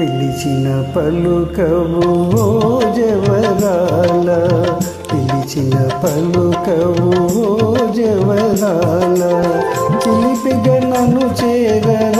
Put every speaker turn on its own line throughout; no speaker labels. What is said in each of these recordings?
పిలిచిన పలుకవు ఓ జవరాల పిలిచిన పలుకవు ఓ జవరాల చిలిపిగా నన్ను చేరరావా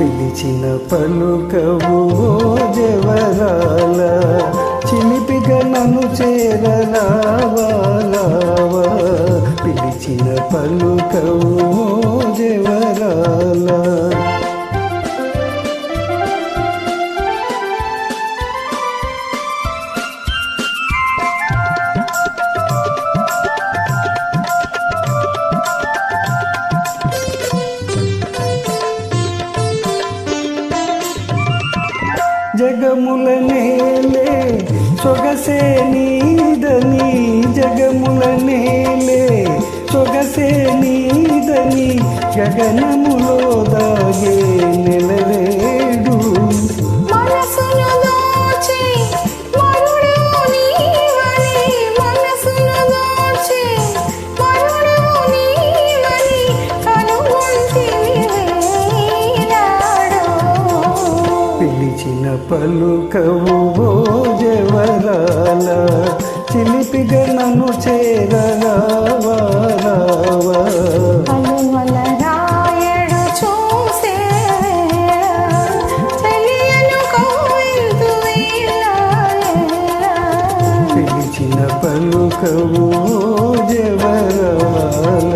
పిలిచిన పలుకవు ఓ జవరాల చిలిపిగా నన్ను చేరలావా పిలిచిన పలుకవు ఓ జవరాల జగముల నేలే సొగసే నీదని జగముల నేలే సొగసే నీదని గగనము పలుకవు జవరాల చిలిపిగా నన్ను చేరరావా పిలిచిన పలుకవు జవరాల